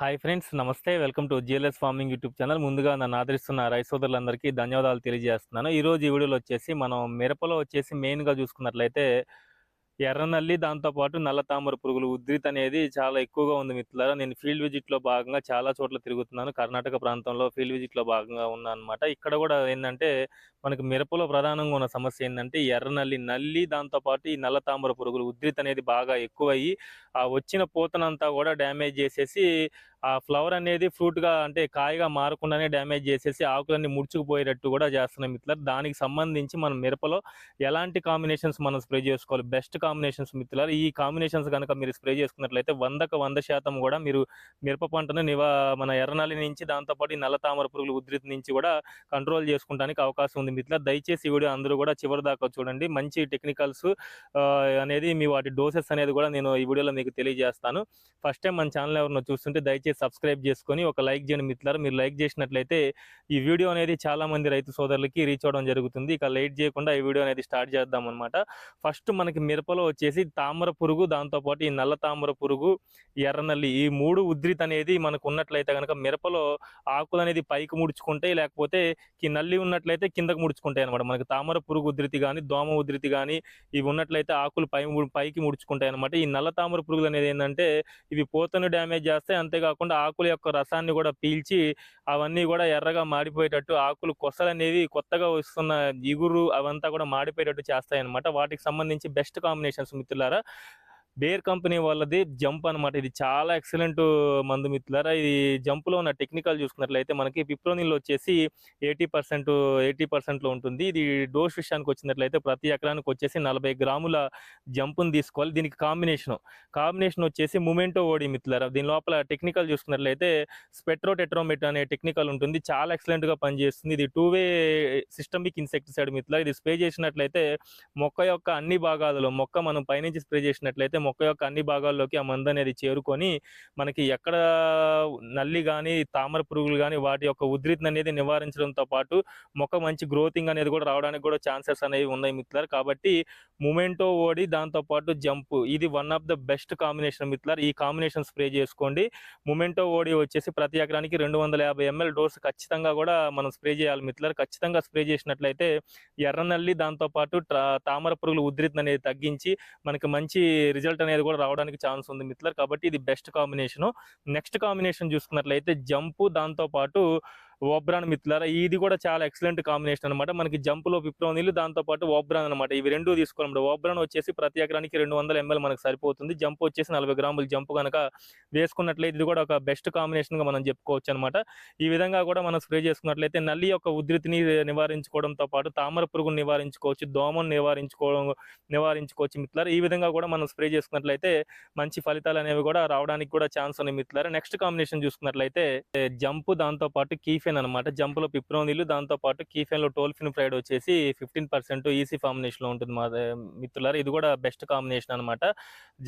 Hi friends నమస్తే. Welcome to GLS farming YouTube channel. ముందుగా నన్ను ఆదరిస్తున్న రై సోదరులందరికీ ధన్యవాదాలు తెలియజేస్తున్నాను. ఈరోజు ఈ వీడియోలో వచ్చేసి మనం మిరపలో వచ్చేసి మెయిన్గా చూసుకున్నట్లయితే ఎర్రనల్లి దాంతోపాటు నల్ల తామర పురుగులు ఉధృతి అనేది చాలా ఎక్కువగా ఉంది మిత్రులారా. నేను ఫీల్డ్ విజిట్లో భాగంగా చాలా చోట్ల తిరుగుతున్నాను. కర్ణాటక ప్రాంతంలో ఫీల్డ్ విజిట్లో భాగంగా ఉన్నాను అనమాట ఇక్కడ కూడా ఏంటంటే మనకు మిరపలో ప్రధానంగా ఉన్న సమస్య ఏంటంటే ఎర్రనల్లి నల్లి దాంతోపాటు ఈ నల్ల తామర పురుగులు ఉద్రిత్ అనేది బాగా ఎక్కువయ్యి ఆ వచ్చిన పూతనంతా కూడా డ్యామేజ్ చేసేసి ఆ ఫ్లవర్ అనేది ఫ్రూట్గా అంటే కాయగా మారకుండానే డ్యామేజ్ చేసేసి ఆకులన్నీ ముడుచుకుపోయేటట్టు కూడా చేస్తున్నాం మిత్రులారు. దానికి సంబంధించి మనం మిరపలో ఎలాంటి కాంబినేషన్స్ మనం స్ప్రే చేసుకోవాలి? బెస్ట్ కాంబినేషన్స్ మిత్రులారు ఈ కాంబినేషన్స్ కనుక మీరు స్ప్రే చేసుకున్నట్లయితే వందకు వంద శాతం కూడా మీరు మిరప పంటను నివా మన ఎర్రనల్లి నుంచి దాంతోపాటు ఈ నల్ల తామర పురుగుల ఉధృతి నుంచి కూడా కంట్రోల్ చేసుకోవడానికి అవకాశం ఉంది మిత్రులారు. దయచేసి ఈ వీడియో అందరూ కూడా చివరి దాకా చూడండి. మంచి టెక్నికల్స్ అనేది మీ వాటి డోసెస్ అనేది కూడా నేను ఈ వీడియోలో మీకు తెలియజేస్తాను. ఫస్ట్ టైం మన ఛానల్ ఎవరినో చూస్తుంటే దయచేసి సబ్స్క్రైబ్ చేసుకొని ఒక లైక్ చేయండి మిత్రులారా. మీరు లైక్ చేసినట్లయితే ఈ వీడియో అనేది చాలా మంది రైతు సోదరులకి రీచ్ అవ్వడం జరుగుతుంది. ఇక లేట్ చేయకుండా ఈ వీడియో అనేది స్టార్ట్ చేద్దాం అనమాట ఫస్ట్ మనకి మిరపలో వచ్చేసి తామర పురుగు దాంతోపాటు ఈ నల్ల తామర పురుగు ఎర్రనల్లి ఈ మూడు ఉద్రిత్ అనేది మనకు ఉన్నట్లయితే కనుక మిరపలో ఆకులు అనేది పైకి ముడుచుకుంటాయి లేకపోతే ఈ నల్లి ఉన్నట్లయితే కిందకు ముడుచుకుంటాయి అనమాట మనకి తామర పురుగు ఉధృతి కానీ దోమ ఉధృతి కానీ ఇవి ఉన్నట్లయితే ఆకులు పై పైకి ముడుచుకుంటాయి అనమాట ఈ నల్ల తామర పురుగులు అనేది ఏంటంటే ఇవి పోతను డ్యామేజ్ చేస్తాయి అంతేకాకుండా కాకుండా ఆకుల యొక్క రసాన్ని కూడా పీల్చి అవన్నీ కూడా ఎర్రగా మాడిపోయేటట్టు ఆకులు కొసలు కొత్తగా వస్తున్న ఇగురు అవంతా కూడా మాడిపోయేటట్టు చేస్తాయి అనమాట వాటికి సంబంధించి బెస్ట్ కాంబినేషన్స్ మిత్రులారా బేర్ కంపెనీ వాళ్ళది జంప్ అన్నమాట. ఇది చాలా ఎక్సలెంట్ మందు మిత్రులారా. ఇది జంప్లో ఉన్న టెక్నికల్ చూసుకున్నట్లయితే మనకి పిప్రోనిల్ వచ్చేసి ఎయిటీ పర్సెంట్ ఎయిటీ పర్సెంట్లో ఉంటుంది. ఇది డోస్ విషయానికి వచ్చినట్లయితే ప్రతి ఎకరానికి వచ్చేసి నలభై గ్రాముల జంప్ని తీసుకోవాలి. దీనికి కాంబినేషన్. కాంబినేషన్ వచ్చేసి మూమెంటో ఓడి మిత్రులారా. దీని లోపల టెక్నికల్ చూసుకున్నట్లయితే స్పెట్రో టెట్రోమెట్ అనే టెక్నికల్ ఉంటుంది. చాలా ఎక్సలెంట్గా పనిచేస్తుంది. ఇది టూ వే సిస్టమిక్ ఇన్సెక్టిసైడ్ మిత్రులారా. ఇది స్ప్రే చేసినట్లయితే మొక్క యొక్క అన్ని భాగాలలో మొక్క మనం పైనుంచి స్ప్రే చేసినట్లయితే మొక్క యొక్క అన్ని భాగాల్లోకి ఆ మందు అనేది చేరుకొని మనకి ఎక్కడ నల్లి కానీ తామర పురుగులు కానీ వాటి యొక్క ఉధృతిని అనేది నివారించడంతో పాటు మొక్క మంచి గ్రోతింగ్ అనేది కూడా రావడానికి కూడా ఛాన్సెస్ అనేవి ఉన్నాయి మిత్రులారు. కాబట్టి మూమెంటో ఓడి దాంతో పాటు జంప్ ఇది one of the best combination మిత్రులారు. ఈ కాంబినేషన్ స్ప్రే చేసుకోండి. మొమెంటో ఓడి వచ్చేసి ప్రతి ఎకరానికి రెండు వందల యాభై ఎంఎల్ డోస్ ఖచ్చితంగా కూడా మనం స్ప్రే చేయాలి మిత్రులారు. ఖచ్చితంగా స్ప్రే చేసినట్లయితే ఎర్రనల్లి దాంతో పాటు ట్రా- తామర పురుగుల ఉధృతిని అనేది తగ్గించి మనకి మంచి రిజల్ట్ అనేది కూడా రావడానికి ఛాన్స్ ఉంది మిత్లర్ కాబట్టి ఇది బెస్ట్ కాంబినేషన్. నెక్స్ట్ కాంబినేషన్ చూసుకున్నట్లయితే జంపు దాంతో పాటు ఓబ్రాన్ మిత్లారా ఇది కూడా చాలా ఎక్సలెంట్ కాంబినేషన్ అనమాట మనకి జంప్లో పిప్రోనిల్ దాంతో పాటు ఓబ్రాన్ అనమాట ఇవి రెండు తీసుకోవాలన్నమాట ఓబ్రాన్ వచ్చేసి ప్రతి ఎకరానికి రెండు వందల ఎంఎల్ మనకు సరిపోతుంది. జంప్ వచ్చేసి నలభై గ్రాములు జంప్ కనుక వేసుకున్నట్లయితే ఇది కూడా ఒక బెస్ట్ కాంబినేషన్గా మనం చెప్పుకోవచ్చు అనమాట ఈ విధంగా కూడా మనం స్ప్రే చేసుకున్నట్లయితే నల్లి యొక్క ఉధృతిని నివారించుకోవడంతో పాటు తామర పురుగును నివారించుకోవచ్చు దోమను నివారించుకోవడం నివారించుకోవచ్చు మిత్రులారా. ఈ విధంగా కూడా మనం స్ప్రే చేసుకున్నట్లయితే మంచి ఫలితాలు అనేవి కూడా రావడానికి కూడా ఛాన్స్ ఉన్నాయి మిత్రులారా. నెక్స్ట్ కాంబినేషన్ చూసుకున్నట్లయితే జంప్ దాంతో పాటు కీఫెన్ అనమాట జంప్లో పిప్రోనిల్ దాంతో పాటు కీఫెన్లో టోల్ఫిన్ ఫ్రైడ్ వచ్చేసి ఫిఫ్టీన్ పర్సెంట్ ఈసీ కాంబినేషన్లో ఉంటుంది మా మిత్రులారా. ఇది కూడా బెస్ట్ కాంబినేషన్ అనమాట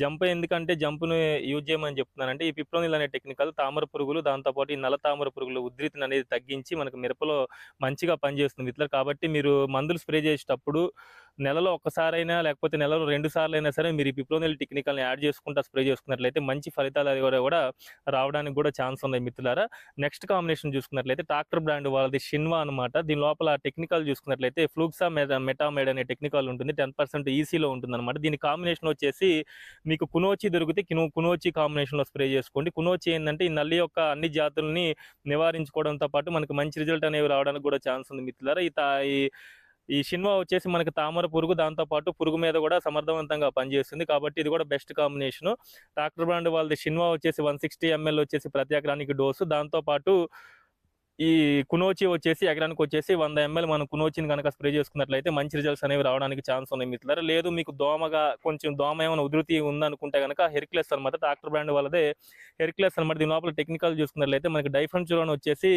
జంప్ ఎందుకంటే జంప్ను యూజ్ చేయమని చెప్తున్నానంటే ఈ పిప్రోనిల్ అనే టెక్నికల్ తామర పురుగులు దాంతో పాటు ఈ నల్ల తామర పురుగుల ఉధృతిని అనేది తగ్గించి మనకు మిరపలో మంచిగా పనిచేస్తుంది మిత్రులు కాబట్టి మీరు మందులు స్ప్రే చేసేటప్పుడు నెలలో ఒక్కసారైనా లేకపోతే నెలలో రెండు సార్లు అయినా సరే మీరు ఈ పిప్రోనిల్ టెక్నికల్ని యాడ్ చేసుకుంటా స్ప్రే చేసుకున్నట్లయితే మంచి ఫలితాలు కూడా- రావడానికి కూడా ఛాన్స్ ఉంది మిత్రులారా. నెక్స్ట్ కాంబినేషన్ చూసుకున్నట్లయితే ట్రాక్టర్ బ్రాండ్ వాళ్ళది షిన్వా అనమాట దీని లోపల టెక్నికల్ చూసుకున్నట్లయితే ఫ్లూక్సా మెటామేడ్ అనే టెక్నికల్ ఉంటుంది. టెన్ పర్సెంట్ ఈసీలో ఉంటుంది అనమాట దీని కాంబినేషన్ వచ్చేసి మీకు కునోచి దొరికితే కిను కునోచి కాంబినేషన్లో స్ప్రే చేసుకోండి. కునోచి ఏంటంటే ఈ నల్లి యొక్క అన్ని జాతుల్ని నివారించుకోవడంతో పాటు మనకు మంచి రిజల్ట్ అనేవి రావడానికి కూడా ఛాన్స్ ఉంది మిత్రులారా. ఈ ఈ సినిమా షిన్వా వచ్చేసి మనకి తామర పురుగు దాంతో పాటు పురుగు మీద కూడా సమర్థవంతంగా పనిచేస్తుంది. కాబట్టి ఇది కూడా బెస్ట్ కాంబినేషన్. డాక్టర్ బ్రాండ్ వాళ్ళది షిన్వా వచ్చేసి వన్ సిక్స్టీ ఎంఎల్ వచ్చేసి ప్రతి ఎకరానికి డోసు దాంతోపాటు ఈ కునోచి వచ్చేసి ఎకరానికి వచ్చేసి వంద ఎంఎల్ మనం కునోచిని కనుక స్ప్రే చేసుకున్నట్లయితే మంచి రిజల్ట్స్ అనేవి రావడానికి ఛాన్స్ ఉన్నాయి మిత్రులారా. లేదు మీకు దోమగా కొంచెం దోమ ఏమైనా ఉధృతి ఉందనుకుంటే కనుక హెర్క్లెస్ అనమాట డాక్టర్ బ్రాండ్ వాళ్ళదే హెర్క్లెస్ అనమాట దీని లోపల టెక్నికల్ చూసుకున్నట్లయితే మనకి డైఫన్ చురోన్ వచ్చేసి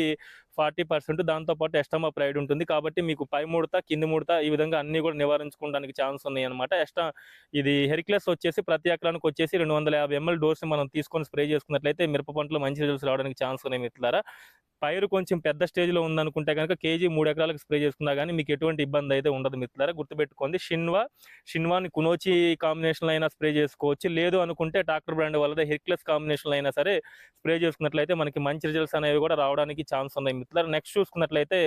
ఫార్టీ పర్సెంట్ దాంతో పాటు ఎస్టమా ప్రైడ్ ఉంటుంది. కాబట్టి మీకు పై ముడత కింది ముడత ఈ విధంగా అన్ని కూడా నివారించుకోవడానికి ఛాన్స్ ఉన్నాయి అనమాట ఎస్టా ఇది హెర్క్లెస్ వచ్చేసి ప్రతి ఎకరానికి వచ్చేసి రెండు వందల యాభై ఎంఎల్ డోస్ మనం తీసుకొని స్ప్రే చేసుకున్నట్లయితే మిరప పంటలో మంచి రిజల్ట్స్ రావడానికి ఛాన్స్ ఉన్నాయి మిత్రులారా. పైరు కొంచెం పెద్ద స్టేజ్లో ఉందనుకుంటే కనుక కేజీ మూడు ఎకరాలకు స్ప్రే చేసుకున్నా కానీ మీకు ఎటువంటి ఇబ్బంది అయితే ఉండదు మిత్రులారా. గుర్తుపెట్టుకోండి షిన్వా షిన్వాని కునోచి కాంబినేషన్లో అయినా స్ప్రే చేసుకోవచ్చు. లేదు అనుకుంటే టాక్టర్ బ్రాండ్ వాళ్ళదే హెర్క్లెస్ కాంబినేషన్లో అయినా సరే స్ప్రే చేసుకున్నట్లయితే మనకి మంచి రిజల్ట్స్ అనేవి కూడా రావడానికి ఛాన్స్ ఉన్నాయి మిత్రులారా. నెక్స్ట్ చూసుకున్నట్లయితే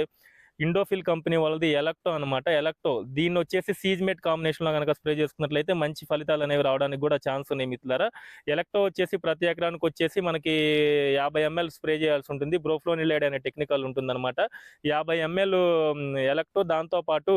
ఇండోఫిల్ కంపెనీ వాళ్ళది ఎలక్టో అనమాట ఎలక్టో. దీన్ని వచ్చేసి సీజ్మేట్ కాంబినేషన్లో కనుక స్ప్రే చేసుకున్నట్లయితే మంచి ఫలితాలు అనేవి రావడానికి కూడా ఛాన్స్ ఉన్నాయి మిత్రులారా. ఎలక్టో వచ్చేసి ప్రతి ఎకరానికి వచ్చేసి మనకి యాభై ఎంఎల్ స్ప్రే చేయాల్సి ఉంటుంది. బ్రోఫ్లోనిలైడ్ అనే టెక్నికల్ ఉంటుందన్నమాట. యాభై ఎంఎల్ ఎలక్టో దాంతోపాటు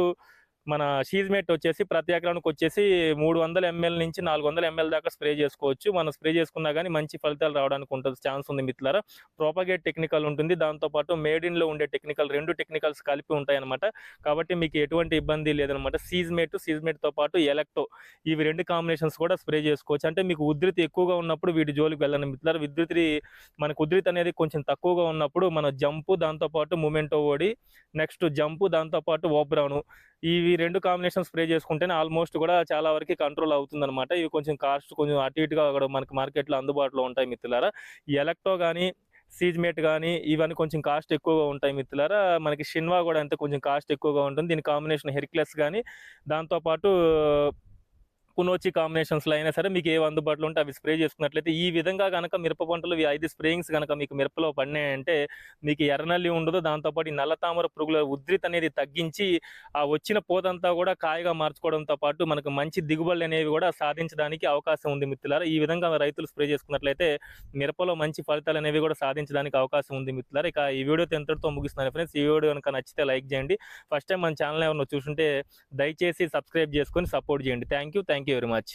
మన షీజ్మేట్ వచ్చేసి ప్రతి ఎకరానికి వచ్చేసి మూడు వందల ఎంఎల్ నుంచి నాలుగు వందల ఎంఎల్ దాకా స్ప్రే చేసుకోవచ్చు. మనం స్ప్రే చేసుకున్నా కానీ మంచి ఫలితాలు రావడానికి ఉంటుంది. ఛాన్స్ ఉంది మిత్రులారా. ప్రోపగేట్ టెక్నికల్ ఉంటుంది. దాంతోపాటు మేడిన్లో ఉండే టెక్నికల్ రెండు టెక్నికల్స్ కలిపి ఉంటాయి అనమాట కాబట్టి మీకు ఎటువంటి ఇబ్బంది లేదనమాట సీజ్మేట్ సీజ్మేట్తో పాటు ఎలక్టో ఇవి రెండు కాంబినేషన్స్ కూడా స్ప్రే చేసుకోవచ్చు. అంటే మీకు ఉధృతి ఎక్కువగా ఉన్నప్పుడు వీటి జోలికి వెళ్ళండి మిత్రులారా. ఉధృతి మనకు ఉధృతి అనేది కొంచెం తక్కువగా ఉన్నప్పుడు మన జంపు దాంతోపాటు మూమెంటో ఓడి నెక్స్ట్ జంపు దాంతోపాటు ఓబ్రాను ఇవి రెండు కాంబినేషన్ స్ప్రే చేసుకుంటేనే ఆల్మోస్ట్ కూడా చాలా వరకు కంట్రోల్ అవుతుంది అనమాట ఇవి కొంచెం కాస్ట్ కొంచెం అటు ఇటుగా అక్కడ మనకి మార్కెట్లో అందుబాటులో ఉంటాయి మిత్రులారా. ఎలక్ట్రో కానీ సీజ్మేట్ కానీ ఇవన్నీ కొంచెం కాస్ట్ ఎక్కువగా ఉంటాయి మిత్రులారా. మనకి షిన్వా కూడా అంతే కొంచెం కాస్ట్ ఎక్కువగా ఉంటుంది. దీని కాంబినేషన్ హెర్క్లెస్ కానీ దాంతోపాటు కునోచి కాంబినేషన్స్లో అయినా సరే మీకు ఏవి అందుబాటులో ఉంటే అవి స్ప్రే చేసుకున్నట్లయితే ఈ విధంగా కనుక మిరప పంటలు ఐదు స్ప్రేయింగ్స్ కనుక మీకు మిరపలో పడినాయంటే మీకు ఎర్రనల్లి ఉండదు. దాంతోపాటు ఈ నల్ల తామర పురుగుల ఉద్రిత అనేది తగ్గించి ఆ వచ్చిన పోతంతా కూడా కాయగా మార్చుకోవడంతో పాటు మనకు మంచి దిగుబడులు అనేవి కూడా సాధించడానికి అవకాశం ఉంది మిత్రులారా. ఈ విధంగా రైతులు స్ప్రే చేసుకున్నట్లయితే మిరపలో మంచి ఫలితాలు అనేవి కూడా సాధించడానికి అవకాశం ఉంది మిత్రులారా. ఇక ఈ వీడియో ఎంతటితో ముగిస్తున్నాను ఫ్రెండ్స్ ఈ వీడియో కనుక నచ్చితే లైక్ చేయండి. ఫస్ట్ టైం మన ఛానల్ ఏమన్నా చూసుంటే దయచేసి సబ్స్క్రైబ్ చేసుకొని సపోర్ట్ చేయండి. Thank you thank you very much